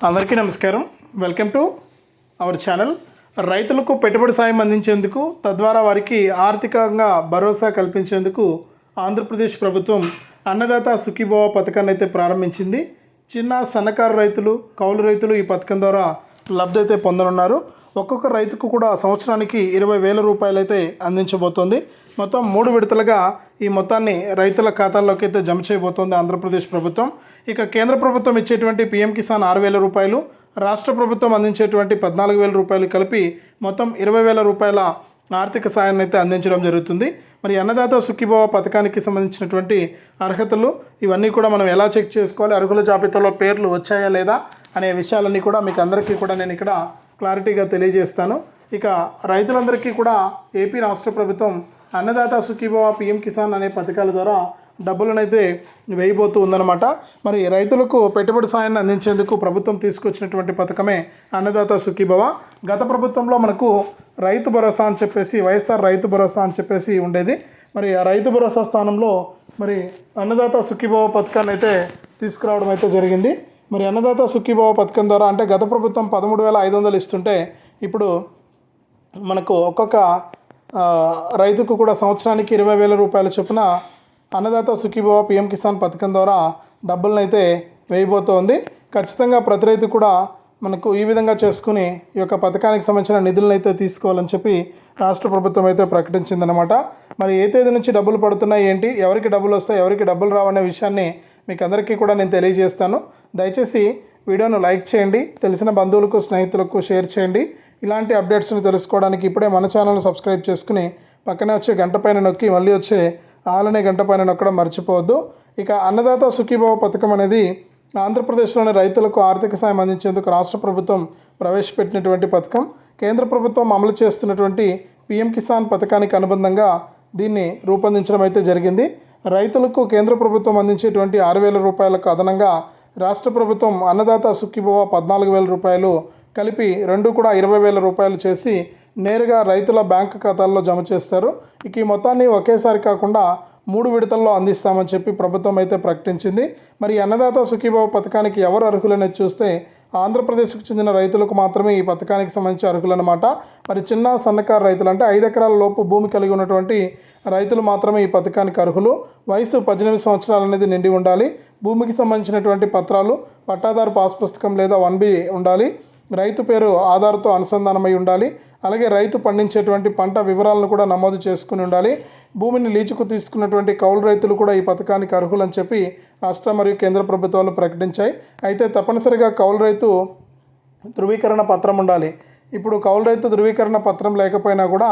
అందరికీ నమస్కారం. Welcome to our channel రైతులకు పెట్టుబడి సాయం అందించేందుకు తద్వారా వారికి ఆర్థికంగా భరోసా కల్పించేందుకు ఆంధ్రప్రదేశ్ ప్రభుత్వం అన్నదాత సుఖీభవ పథకాన్ని అయితే ప్రారంభించింది. చిన్న సన్నకారు రైతులు కౌలు రైతులు ఈ పథకం ద్వారా లబ్ధి అయితే పొందనున్నారు. ఒక్కొక్క రైతుకు కూడా సంవత్సరానికి ఇరవై వేల రూపాయలు అయితే అందించబోతోంది. మొత్తం మూడు విడతలుగా ఈ మొత్తాన్ని రైతుల ఖాతాల్లోకి అయితే జమ చేయబోతోంది ఆంధ్రప్రదేశ్ ప్రభుత్వం. ఇక కేంద్ర ప్రభుత్వం ఇచ్చేటువంటి పీఎం కిసాన్ ఆరు వేల రూపాయలు రాష్ట్ర ప్రభుత్వం అందించేటువంటి పద్నాలుగు వేల రూపాయలు కలిపి మొత్తం ఇరవై వేల రూపాయల ఆర్థిక సాయాన్ని అయితే అందించడం జరుగుతుంది. మరి అన్నదాత సుఖీభవ పథకానికి సంబంధించినటువంటి అర్హతలు ఇవన్నీ కూడా మనం ఎలా చెక్ చేసుకోవాలి అర్హుల జాబితాలో పేర్లు వచ్చాయా లేదా అనే విషయాలన్నీ కూడా మీకు అందరికీ కూడా నేను ఇక్కడ క్లారిటీగా తెలియజేస్తాను. ఇక రైతులందరికీ కూడా ఏపీ రాష్ట్ర ప్రభుత్వం అన్నదాత సుఖీభవ పీఎం కిసాన్ అనే పథకాల ద్వారా డబ్బులనైతే వేయబోతూ ఉందన్నమాట. మరి రైతులకు పెట్టుబడి సాయాన్ని అందించేందుకు ప్రభుత్వం తీసుకొచ్చినటువంటి పథకమే అన్నదాత సుఖీభవ. గత ప్రభుత్వంలో మనకు రైతు భరోసా అని చెప్పేసి వైఎస్ఆర్ రైతు భరోసా అని చెప్పేసి ఉండేది. మరి ఆ రైతు భరోసా స్థానంలో మరి అన్నదాత సుఖీభవ పథకాన్ని అయితే తీసుకురావడం అయితే జరిగింది. మరి అన్నదాత సుఖీభవ పథకం ద్వారా అంటే గత ప్రభుత్వం పదమూడు వేల ఐదు వందలు ఇస్తుంటే ఇప్పుడు మనకు ఒక్కొక్క రైతుకు కూడా సంవత్సరానికి ఇరవై వేల రూపాయల చొప్పున అన్నదాత సుఖీభవ పిఎం కిసాన్ పథకం ద్వారా డబ్బులను అయితే వేయబోతోంది. ఖచ్చితంగా ప్రతి రైతు కూడా మనకు ఈ విధంగా చేసుకుని ఈ యొక్క పథకానికి సంబంధించిన నిధులను అయితే తీసుకోవాలని చెప్పి రాష్ట్ర ప్రభుత్వం అయితే ప్రకటించిందనమాట మరి ఏ తేదీ నుంచి డబ్బులు పడుతున్నాయి ఏంటి ఎవరికి డబ్బులు వస్తాయి ఎవరికి డబ్బులు రావనే విషయాన్ని మీకు అందరికీ కూడా నేను తెలియజేస్తాను. దయచేసి వీడియోను లైక్ చేయండి తెలిసిన బంధువులకు స్నేహితులకు షేర్ చేయండి. ఇలాంటి అప్డేట్స్ని తెలుసుకోవడానికి ఇప్పుడే మన ఛానల్ సబ్స్క్రైబ్ చేసుకుని పక్కనే వచ్చే గంట పైన నొక్కి మళ్ళీ వచ్చే ఆలనే గంట పైన నొక్కడం మర్చిపోవద్దు. ఇక అన్నదాత సుఖీభావ పథకం అనేది ఆంధ్రప్రదేశ్లోని రైతులకు ఆర్థిక సాయం అందించేందుకు రాష్ట్ర ప్రభుత్వం ప్రవేశపెట్టినటువంటి పథకం. కేంద్ర ప్రభుత్వం అమలు చేస్తున్నటువంటి పిఎం కిసాన్ పథకానికి అనుబంధంగా దీన్ని రూపొందించడం అయితే జరిగింది. రైతులకు కేంద్ర ప్రభుత్వం అందించేటువంటి ఆరు వేల రూపాయలకు అదనంగా రాష్ట్ర ప్రభుత్వం అన్నదాత సుఖీభవ పద్నాలుగు వేల రూపాయలు కలిపి రెండు కూడా ఇరవై వేల రూపాయలు చేసి నేరుగా రైతుల బ్యాంకు ఖాతాల్లో జమ చేస్తారు. ఇక ఈ మొత్తాన్ని ఒకేసారి కాకుండా మూడు విడతల్లో అందిస్తామని చెప్పి ప్రభుత్వం అయితే ప్రకటించింది. మరి అన్నదాత సుఖీభావ పథకానికి ఎవరు అర్హులని చూస్తే ఆంధ్రప్రదేశ్కు చెందిన రైతులకు మాత్రమే ఈ పథకానికి సంబంధించి అర్హులన్నమాట. మరి చిన్న సన్నకారు రైతులు అంటే ఐదు ఎకరాల లోపు భూమి కలిగి ఉన్నటువంటి రైతులు మాత్రమే ఈ పథకానికి అర్హులు. వయసు పద్దెనిమిది సంవత్సరాలు అనేది నిండి ఉండాలి. భూమికి సంబంధించినటువంటి పత్రాలు పట్టాదారు పాస్ పుస్తకం లేదా వన్ బి ఉండాలి. రైతు పేరు ఆధార్తో అనుసంధానమై ఉండాలి. అలాగే రైతు పండించేటువంటి పంట వివరాలను కూడా నమోదు చేసుకుని ఉండాలి. భూమిని లీజుకు తీసుకున్నటువంటి కౌలు రైతులు కూడా ఈ పథకానికి అర్హులని చెప్పి రాష్ట్ర మరియు కేంద్ర ప్రభుత్వాలు ప్రకటించాయి. అయితే తప్పనిసరిగా కౌలు రైతు ధృవీకరణ పత్రం ఉండాలి. ఇప్పుడు కౌలు రైతు ధృవీకరణ పత్రం లేకపోయినా కూడా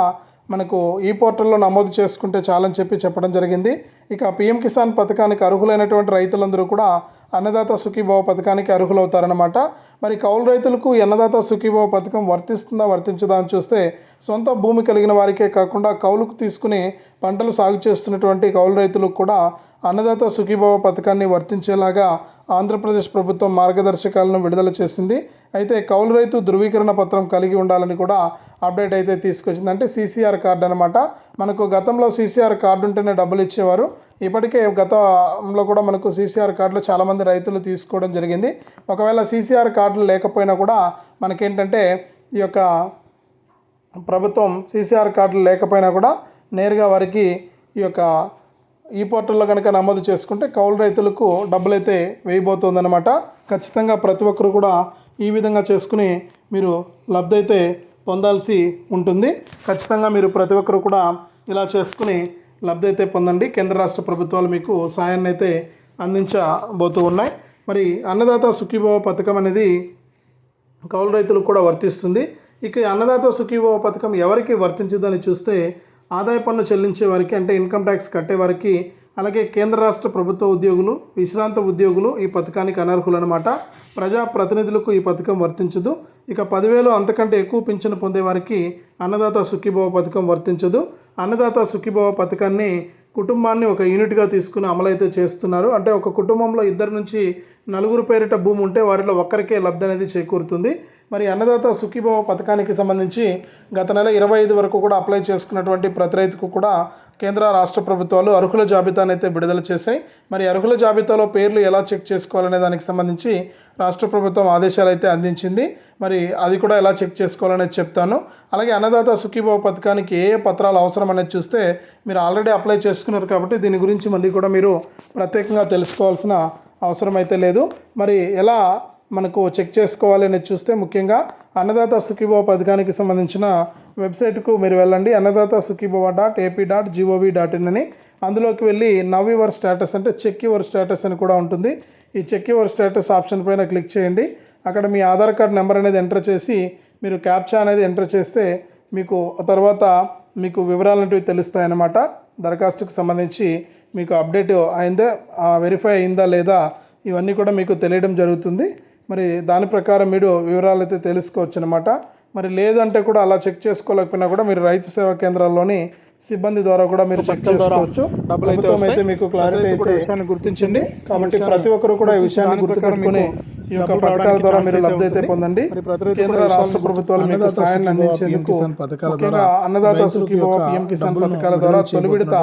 మనకు ఈ పోర్టల్లో నమోదు చేసుకుంటే చాలని చెప్పి చెప్పడం జరిగింది. ఇక పిఎం కిసాన్ పథకానికి అర్హులైనటువంటి రైతులందరూ కూడా అన్నదాత సుఖీభావ పథకానికి అర్హులవుతారనమాట మరి కౌలు రైతులకు అన్నదాత సుఖీభావ పథకం వర్తిస్తుందా వర్తించదా అని చూస్తే సొంత భూమి కలిగిన వారికే కాకుండా కౌలుకు తీసుకుని పంటలు సాగు చేస్తున్నటువంటి కౌలు రైతులకు కూడా అన్నదాత సుఖీభావ పథకాన్ని వర్తించేలాగా ఆంధ్రప్రదేశ్ ప్రభుత్వం మార్గదర్శకాలను విడుదల చేసింది. అయితే కౌలు రైతు ధృవీకరణ పత్రం కలిగి ఉండాలని కూడా అప్డేట్ అయితే తీసుకొచ్చింది. అంటే సీసీఆర్ కార్డు అనమాట మనకు గతంలో సీసీఆర్ కార్డు ఉంటేనే డబ్బులు ఇచ్చేవారు. ఇప్పటికే గతంలో కూడా మనకు సీసీఆర్ కార్డులు చాలామంది రైతులు తీసుకోవడం జరిగింది. ఒకవేళ సీసీఆర్ కార్డులు లేకపోయినా కూడా మనకేంటంటే ఈ యొక్క ప్రభుత్వం సీసీఆర్ కార్డులు లేకపోయినా కూడా నేరుగా వారికి ఈ యొక్క ఈ పోర్టల్లో కనుక నమోదు చేసుకుంటే కౌలు రైతులకు డబ్బులైతే వేయబోతోందనమాట ఖచ్చితంగా ప్రతి ఒక్కరు కూడా ఈ విధంగా చేసుకుని మీరు లబ్ధి అయితే పొందాల్సి ఉంటుంది. ఖచ్చితంగా మీరు ప్రతి ఒక్కరు కూడా ఇలా చేసుకుని లబ్ధి అయితే పొందండి. కేంద్ర రాష్ట్ర ప్రభుత్వాలు మీకు సాయాన్ని అయితే అందించబోతూ ఉన్నాయి. మరి అన్నదాత సుఖీభావ పథకం అనేది కౌలు రైతులకు కూడా వర్తిస్తుంది. ఇక అన్నదాత సుఖీభావ పథకం ఎవరికి వర్తించదని చూస్తే ఆదాయ పన్ను చెల్లించే వారికి అంటే ఇన్కమ్ ట్యాక్స్ కట్టే వారికి అలాగే కేంద్ర రాష్ట్ర ప్రభుత్వ ఉద్యోగులు విశ్రాంత ఉద్యోగులు ఈ పథకానికి అనర్హులన్నమాట. ప్రజాప్రతినిధులకు ప్రజా ప్రతినిధులకు ఈ పథకం వర్తించదు. ఇక పదివేలు అంతకంటే ఎక్కువ పింఛను పొందే వారికి అన్నదాత సుఖీభావ పథకం వర్తించదు. అన్నదాత సుఖీభావ పథకాన్ని కుటుంబాన్ని ఒక యూనిట్గా తీసుకుని అమలైతే చేస్తున్నారు. అంటే ఒక కుటుంబంలో ఇద్దరు నుంచి నలుగురు పేరిట భూమి ఉంటే వారిలో ఒక్కరికే లబ్ధి అనేది చేకూరుతుంది. మరి అన్నదాత సుఖీభవ పథకానికి సంబంధించి గత నెల ఇరవై ఐదు వరకు కూడా అప్లై చేసుకున్నటువంటి ప్రతి రైతుకు కూడా కేంద్ర రాష్ట్ర ప్రభుత్వాలు అర్హుల జాబితాను అయితే విడుదల చేశాయి. మరి అర్హుల జాబితాలో పేర్లు ఎలా చెక్ చేసుకోవాలనే దానికి సంబంధించి రాష్ట్ర ప్రభుత్వం ఆదేశాలు అయితే అందించింది. మరి అది కూడా ఎలా చెక్ చేసుకోవాలనేది చెప్తాను. అలాగే అన్నదాత సుఖీభవ పథకానికి ఏ ఏ పత్రాలు అవసరం అనేది చూస్తే మీరు ఆల్రెడీ అప్లై చేసుకున్నారు కాబట్టి దీని గురించి మళ్ళీ కూడా మీరు ప్రత్యేకంగా తెలుసుకోవాల్సిన అవసరం అయితే లేదు. మరి ఎలా మనకు చెక్ చేసుకోవాలి అనేది చూస్తే ముఖ్యంగా అన్నదాత సుఖీభవ పథకానికి సంబంధించిన వెబ్సైట్కు మీరు వెళ్ళండి. Annadata Sukhibhava dot AP dot G O V dot in అని. అందులోకి వెళ్ళి నవ్ యువర్ స్టేటస్ అంటే చెక్ యువర్ స్టేటస్ అని కూడా ఉంటుంది. ఈ చెక్ యువర్ స్టేటస్ ఆప్షన్ పైన క్లిక్ చేయండి. అక్కడ మీ ఆధార్ కార్డ్ నెంబర్ అనేది ఎంటర్ చేసి మీరు క్యాప్చా అనేది ఎంటర్ చేస్తే మీకు తర్వాత మీకు వివరాలంటివి తెలుస్తాయన్నమాట దరఖాస్తుకు సంబంధించి మీకు అప్డేట్ అయిందే వెరిఫై అయిందా లేదా ఇవన్నీ కూడా మీకు తెలియడం జరుగుతుంది. మరి దాని ప్రకారం మీరు వివరాలు అయితే తెలుసుకోవచ్చు అనమాట మరి లేదంటే కూడా అలా చెక్ చేసుకోలేకపోయినా కూడా మీరు రైతు సేవా కేంద్రాల్లోని సిబ్బంది ద్వారా కూడా మీరు చెక్ చేసుకోవచ్చు. డబ్బులు అయితే అయితే మీకు క్లారిటీ అయితే విషయాన్ని గుర్తించండి. కాబట్టి ప్రతి ఒక్కరు కూడా ఈ విషయాన్ని గుర్తుపెట్టుకుని ఈ యొక్క పథకాల ద్వారా మీరు లబ్ధి అయితే పొందండి. కేంద్ర రాష్ట్ర ప్రభుత్వాలు మీకు సాయాన్ని అందించేందుకు ముఖ్యంగా అన్నదాత సుఖీభవ పిఎం కిసాన్ పథకాల ద్వారా తొలి విడత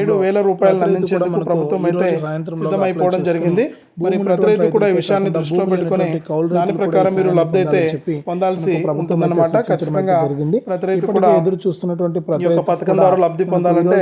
ఏడు వేల రూపాయలు అందించేందుకు ప్రభుత్వం అయితే సిద్ధమైపోవడం జరిగింది. మరి ప్రతి రైతు కూడా ఈ విషయాన్ని దృష్టిలో పెట్టుకుని దాని ప్రకారం మీరు లబ్ధి అయితే పొందాల్సి ఉంటుందన్నమాట. ఖచ్చితంగా ప్రతి రైతు కూడా ఎదురు చూస్తున్నటువంటి పథకం ద్వారా లబ్ధి పొందాలంటే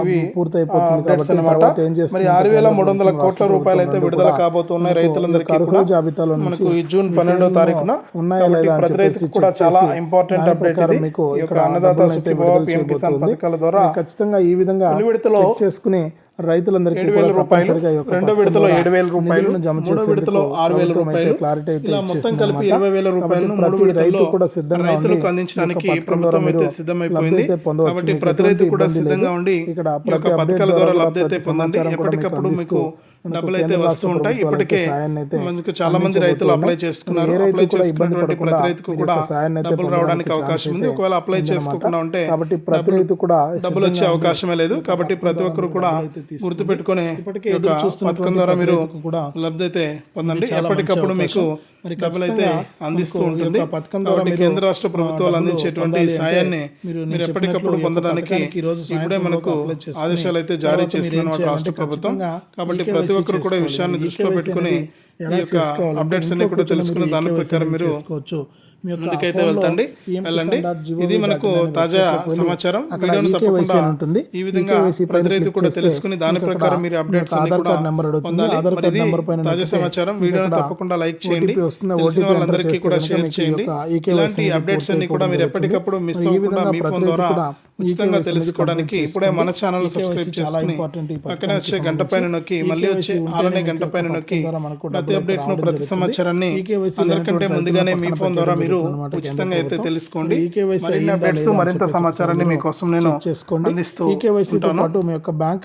ఇవి పూర్తయిపోతుంది కాబట్టి ఏం మరి ఆరు వేల మూడు వందల కోట్ల రూపాయలు అయితే విడుదల కాబోతున్నాయి రైతులందరికీ జాబితాలో మనకు జూన్ పన్నెండో తారీఖున ఉన్నాయా లేదా అని చెప్పేసి కూడా చాలా ఇంపార్టెంట్ అప్డేట్ మీకు ఇక్కడ అన్నదాత సుఖీభవ పిఎం కిసాన్. పథకాల ద్వారా ఖచ్చితంగా ఈ విధంగా తొలి విడతలో చేసుకుని రైతులందరికీ కూడా తప్పనిసరిగా రెండో విడతలో ఏడు వేల రూపాయలు జమ విడతలో ఆరు వేల రూపాయలు క్లారిటీ అయితే మొత్తం కలిపి. ఇరవై వేల రూపాయలు మూడు ప్రతి రైతు కూడా సిద్ధంగా రైతులకు అందించడానికి ప్రభుత్వం అయితే సిద్ధమైపోయింది. కాబట్టి ప్రతి రైతు కూడా సిద్ధంగా. ఉండి ఇక్కడ ప్రతి పథకాల ద్వారా లబ్ధి అయితే పొందండి ఎప్పటికప్పుడు మీకు డబ్బులు అయితే వస్తూ ఉంటాయి. ఇప్పటికే మనకు చాలా మంది రైతులు అప్లై చేసుకున్నారు అప్లై చేసుకున్నటువంటి ప్రతి రైతుకు కూడా డబ్బులు రావడానికి అవకాశం ఉంది. ఒకవేళ అప్లై చేసుకోకుండా ఉంటే కాబట్టి ప్రతి రైతు కూడా డబ్బులు వచ్చే అవకాశమే లేదు. కాబట్టి ప్రతి ఒక్కరు కూడా గుర్తు పెట్టుకుని ఈ యొక్క పథకం ద్వారా మీరు లబ్ధి అయితే పొందండి. ఎప్పటికప్పుడు మీకు డబ్బులు అయితే అందిస్తూ ఉంటుంది. పథకం కాబట్టి కేంద్ర రాష్ట్ర ప్రభుత్వాలు అందించేటువంటి సాయాన్ని మీరు మీరు ఎప్పటికప్పుడు పొందడానికి ఈ రోజు ఇప్పుడే మనకు ఆదేశాలు అయితే జారీ చేసిన రాష్ట్ర ప్రభుత్వం. కాబట్టి ప్రతి ఒక్కరు కూడా ఈ విషయాన్ని దృష్టిలో పెట్టుకుని అప్డేట్స్ అన్ని కూడా తెలుసుకుని దాని ప్రకారం మీరు చేసుకోవచ్చు ముందుకైతే వెళ్తండి వెళ్ళండి ఇది మనకు తాజా సమాచారం వీడియోను తప్పకుండా ఉంటుంది. ఈ విధంగా EKYC పైన ప్రతి రైతు click కూడా తెలుసుకుని దాని ప్రకారం మీరు అప్డేట్స్ ఆధార్ కార్డ్ నెంబర్ అడుగుతుంది. ఆధార్ కార్డ్ నెంబర్ పైన తాజా సమాచారం వీడియోని తప్పకుండా లైక్ చేయండి. తెలిసిన వాళ్ళందరికీ కూడా షేర్ చేయండి ఇలాంటి అప్డేట్స్ అన్ని కూడా మీరు ఎప్పటికప్పుడు మిస్ అవ్వకుండా మీ ఫోన్ ద్వారా ఉచితంగా తెలుసుకోవడానికి ఇప్పుడే మన. ఛానల్ సబ్స్క్రైబ్ చేసుకుని పక్కనే వచ్చే గంట పైన నొక్కి మళ్ళీ వచ్చే మీకు గంట పైన నొక్కి ప్రతి అప్డేట్ను ప్రతి EKYC అందరికంటే ముందుగానే మీ ఫోన్ ద్వారా మీరు ఉచితంగా అయితే. తెలుసుకోండి అప్డేట్స్ మరింత సమాచారాన్ని మీకోసం నేను అందిస్తూ ఈకేవైసీతో ఉంటాను పాటు మీ యొక్క బ్యాంక్